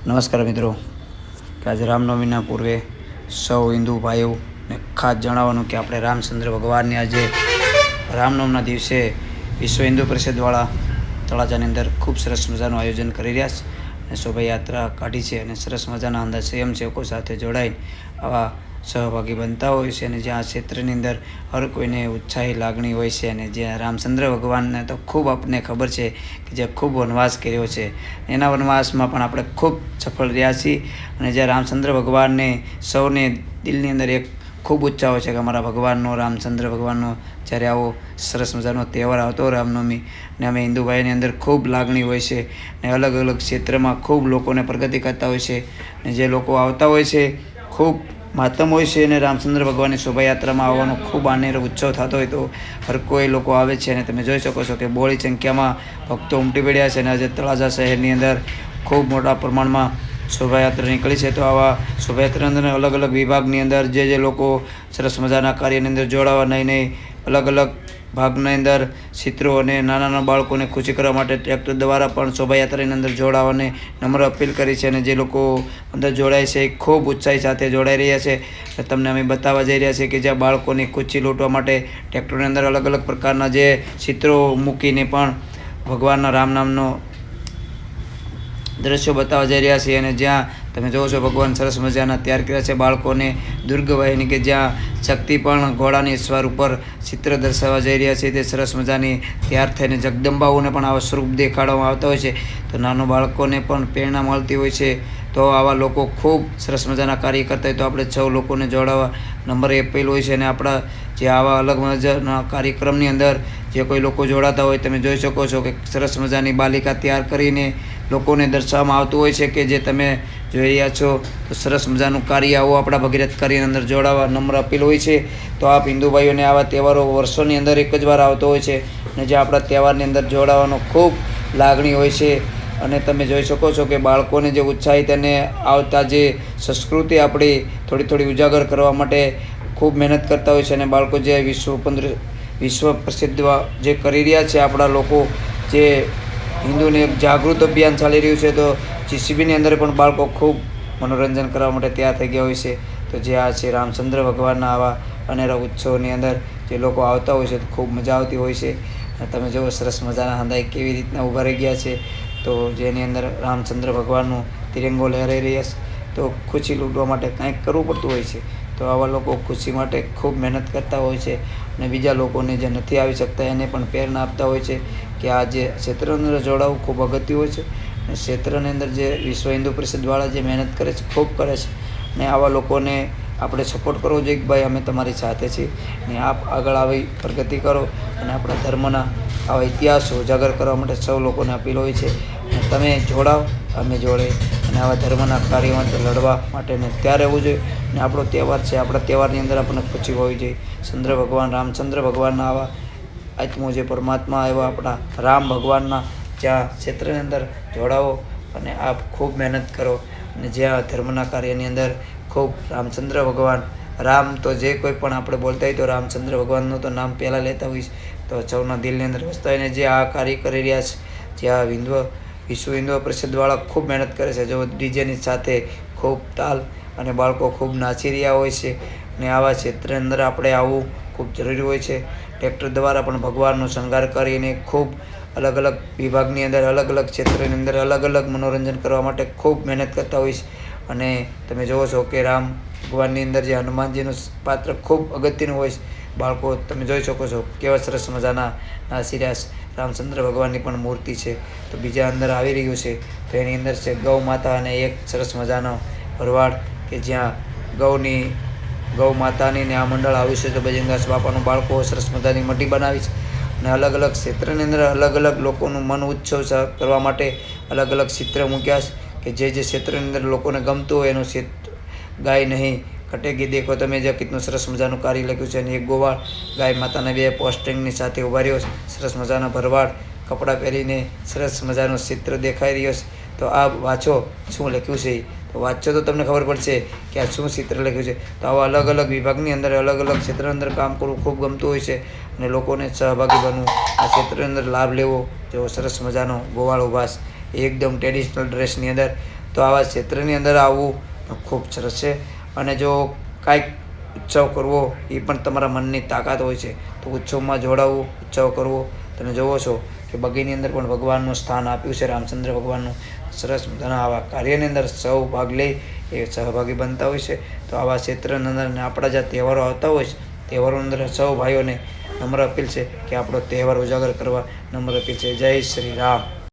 નમસ્કાર મિત્રો, કે આજે રામનવમીના પૂર્વે સૌ હિન્દુ ભાઈઓને ખાસ જણાવવાનું કે આપણે રામચંદ્ર ભગવાનની આજે રામનવમીના દિવસે વિશ્વ હિન્દુ પરિષદવાળા તળાજાની અંદર ખૂબ સરસ મજાનું આયોજન કરી રહ્યા છે. અને શોભાયાત્રા કાઢી છે અને સરસ મજાના અંદર સ્વયંસેવકો સાથે જોડાઈ આવા સહભાગી બનતા હોય છે અને જ્યાં ક્ષેત્રની અંદર હર કોઈને ઉત્સાહી લાગણી હોય છે અને જ્યાં રામચંદ્ર ભગવાનને તો ખૂબ આપણને ખબર છે કે જે ખૂબ વનવાસ કર્યો છે. એના વનવાસમાં પણ આપણે ખૂબ સફળ રહ્યા છીએ અને જ્યાં રામચંદ્ર ભગવાનને સૌને દિલની અંદર એક ખૂબ ઉત્સાહ હોય છે કે અમારા ભગવાનનો, રામચંદ્ર ભગવાનનો, જ્યારે આવો સરસ મજાનો તહેવાર આવતો રામનવમી ને અમે હિન્દુ ભાઈની અંદર ખૂબ લાગણી હોય છે ને અલગ અલગ ક્ષેત્રમાં ખૂબ લોકોને પ્રગતિ કરતા હોય છે ને જે લોકો આવતા હોય છે ખૂબ માતમ હોય છે અને રામચંદ્ર ભગવાનની શોભાયાત્રામાં આવવાનો ખૂબ આનેર ઉત્સવ થતો હોય તો હર કોઈ લોકો આવે છે અને તમે જોઈ શકો છો કે બોળી સંખ્યામાં ભક્તો ઉમટી પડ્યા છે અને આજે તળાજા શહેરની અંદર ખૂબ મોટા પ્રમાણમાં શોભાયાત્રા નીકળી છે. તો આવા શોભાયાત્રાની અંદર અલગ અલગ વિભાગની અંદર જે જે લોકો સરસ મજાના કાર્યની અંદર જોડાવા નહીં નહીં અલગ અલગ ભાગની અંદર ચિત્રો અને નાના નાના બાળકોને ખુશી કરવા માટે ટ્રેક્ટર દ્વારા પણ શોભાયાત્રાની અંદર જોડાવાની નમ્ર અપીલ કરી છે અને જે લોકો અંદર જોડાય છે એ ખૂબ ઉત્સાહી સાથે જોડાઈ રહ્યા છે. તમને અમે બતાવવા જઈ રહ્યા છીએ કે જ્યાં બાળકોની ખુશી લૂંટવા માટે ટ્રેક્ટરની અંદર અલગ અલગ પ્રકારના જે ચિત્રો મૂકીને પણ ભગવાનના રામ નામનો દ્રશ્યો બતાવવા જઈ રહ્યા છીએ અને જ્યાં તમે જોવો છો, ભગવાન સરસ મજાના તૈયાર કર્યા છે બાળકોને. દુર્ગવાહિની કે જ્યાં શક્તિ પણ ઘોડાની સ્વર ઉપર ચિત્ર દર્શાવવા જઈ રહ્યા છે, તે સરસ મજાની તૈયાર થઈને જગદંબાઓને પણ આવા સ્વરૂપ દેખાડવામાં આવતા હોય છે. તો નાના બાળકોને પણ પ્રેરણા મળતી હોય છે. તો આવા લોકો ખૂબ સરસ મજાના કાર્ય કરતા હોય તો આપણે સૌ લોકોને જોડાવા નંબર અપીલ હોય છે અને આપણા જે આવા અલગ મજાના કાર્યક્રમની અંદર જે કોઈ લોકો જોડાતા હોય, તમે જોઈ શકો છો કે સરસ મજાની બાલિકા તૈયાર કરીને લોકોને દર્શાવવામાં આવતું હોય છે કે જે તમે જોઈ રહ્યા છો, તો સરસ મજાનું કાર્ય આવું આપણા ભગીરથ કાર્યની અંદર જોડાવા નમ્ર અપીલ હોય છે. તો આપ હિન્દુ ભાઈઓને આવા તહેવારો વર્ષોની અંદર એક જ વાર આવતો હોય છે અને જે આપણા તહેવારની અંદર જોડાવાનો ખૂબ લાગણી હોય છે. અને તમે જોઈ શકો છો કે બાળકોને જે ઉત્સાહિત અને આવતા જે સંસ્કૃતિ આપણી થોડી થોડી ઉજાગર કરવા માટે ખૂબ મહેનત કરતા હોય છે અને બાળકો જે વિશ્વ પંદર, વિશ્વ પ્રસિદ્ધ જે કરી રહ્યા છે આપણા લોકો, જે હિન્દુને એક જાગૃત અભિયાન ચાલી રહ્યું છે, તો જીસીબીની અંદર પણ બાળકો ખૂબ મનોરંજન કરવા માટે તૈયાર થઈ ગયા હોય છે. તો જે આ છે રામચંદ્ર ભગવાનના આવા અનેરા ઉત્સવની અંદર જે લોકો આવતા હોય છે તો ખૂબ મજા આવતી હોય છે. તમે જુઓ સરસ મજાના હંદાઈ કેવી રીતના ઊભા રહી ગયા છે. તો જેની અંદર રામચંદ્ર ભગવાનનો તિરંગો લહેરાઈ રહ્યા છે. તો ખુશી લૂંટવા માટે કંઈક કરવું પડતું હોય છે. તો આવા લોકો ખુશી માટે ખૂબ મહેનત કરતા હોય છે. અને બીજા લોકોને જે નથી આવી શકતા એને પણ પ્રેરણા આપતા હોય છે કે આ જે ક્ષેત્ર અંદર જોડાવવું ખૂબ અગત્ય હોય છે. ક્ષેત્રની અંદર જે વિશ્વ હિન્દુ પરિષદવાળા જે મહેનત કરે છે, ખૂબ કરે છે અને આવા લોકોને આપણે સપોર્ટ કરવો જોઈએ કે ભાઈ અમે તમારી સાથે છીએ ને આપ આગળ આવી પ્રગતિ કરો અને આપણા ધર્મના આવા ઇતિહાસો ઉજાગર કરવા માટે સૌ લોકોને અપીલ હોય છે. અને તમે જોડાઓ અમે જોડે અને આવા ધર્મના કાર્ય માટે લડવા માટે ને ત્યારે રહેવું જોઈએ અને આપણો તહેવાર છે, આપણા તહેવારની અંદર આપણને ખુશી હોવી જોઈએ. ચંદ્ર ભગવાન, રામચંદ્ર ભગવાનના આવા આત્મો જે પરમાત્મા એવા આપણા રામ ભગવાનના જ્યાં ક્ષેત્રની અંદર જોડાવો અને આપ ખૂબ મહેનત કરો. અને જ્યાં ધર્મના કાર્યની અંદર ખૂબ રામચંદ્ર ભગવાન, રામ તો જે કોઈ પણ આપણે બોલતા હોય તો રામચંદ્ર ભગવાનનું તો નામ પહેલાં લેતા હોઈશ. તો સૌના દિલની અંદર વસતા હોયને જે આ કાર્ય કરી રહ્યા છે, જે આ હિન્દુ વિશ્વ હિન્દુ પરિષદવાળા ખૂબ મહેનત કરે છે. જો ડીજેની સાથે ખૂબ તાલ અને બાળકો ખૂબ નાચી રહ્યા હોય છે અને આવા ક્ષેત્રની અંદર આપણે આવવું ખૂબ જરૂરી હોય છે. ટ્રેક્ટર દ્વારા પણ ભગવાનનો શણગાર કરીને ખૂબ અલગ અલગ વિભાગની અંદર અલગ અલગ ક્ષેત્રની અંદર અલગ અલગ મનોરંજન કરવા માટે ખૂબ મહેનત કરતા છે અને તમે જુઓ છો કે રામ ભગવાનની અંદર જે હનુમાનજીનું પાત્ર ખૂબ અગત્યનું હોય બાળકો, તમે જોઈ શકો છો કેવા સરસ મજાના નાસી રામચંદ્ર ભગવાનની પણ મૂર્તિ છે. તો બીજા અંદર આવી રહ્યું છે તો એની અંદર છે ગૌ માતા અને એક સરસ મજાનો ભરવાડ કે જ્યાં ગૌની, ગૌ માતાની ને આ મંડળ આવ્યું છે. તો બજરંગદાસ બાપાનું બાળકો સરસ મજાની મઢી બનાવી છે. અને અલગ અલગ ક્ષેત્રની અંદર અલગ અલગ લોકોનું મન ઉત્સવ કરવા માટે અલગ અલગ ચિત્ર મૂક્યા છે કે જે જે ક્ષેત્રની અંદર લોકોને ગમતું હોય એનું ક્ષેત્ર ગાય નહીં. કટેગી દેખો તમે જે કેટલું સરસ મજાનું કાર્ય લખ્યું છે અને એક ગોવાળ ગાય માતાના બે પોસ્ટિંગની સાથે ઊભા રહ્યો સરસ મજાનો ભરવાડ, કપડાં પહેરીને સરસ મજાનું ચિત્ર દેખાઈ રહ્યો છે. તો આ વાંચો, શું લખ્યું છે. તો વાંચો તો તમને ખબર પડશે કે આ શું ચિત્ર લખ્યું છે. તો આવા અલગ અલગ વિભાગની અંદર, અલગ અલગ ક્ષેત્ર અંદર કામ કરવું ખૂબ ગમતું હોય છે અને લોકોને સહભાગી બનવું, આ ક્ષેત્રની અંદર લાભ લેવો, જેવો સરસ મજાનો ગોવાળો ભાસ, એકદમ ટ્રેડિશનલ ડ્રેસની અંદર. તો આવા ક્ષેત્રની અંદર આવવું ખૂબ સરસ છે. અને જો કાંઈક ઉત્સવ કરવો, એ પણ તમારા મનની તાકાત હોય છે. તો ઉત્સવમાં જોડાવવું ઉત્સવ કરવો. તમે જોવો છો કે બગીની અંદર પણ ભગવાનનું સ્થાન આપ્યું છે, રામચંદ્ર ભગવાનનું. સરસ મજાના આવા કાર્યની અંદર સૌ ભાગ લઈ એ સહભાગી બનતા હોય છે. તો આવા ક્ષેત્રની અંદર આપણા જ્યાં તહેવારો આવતા હોય છે, તહેવારોની અંદર સૌ ભાઈઓને નમ્ર અપીલ છે કે આપણો તહેવાર ઉજાગર કરવા નમ્ર અપીલ છે. જય શ્રી રામ.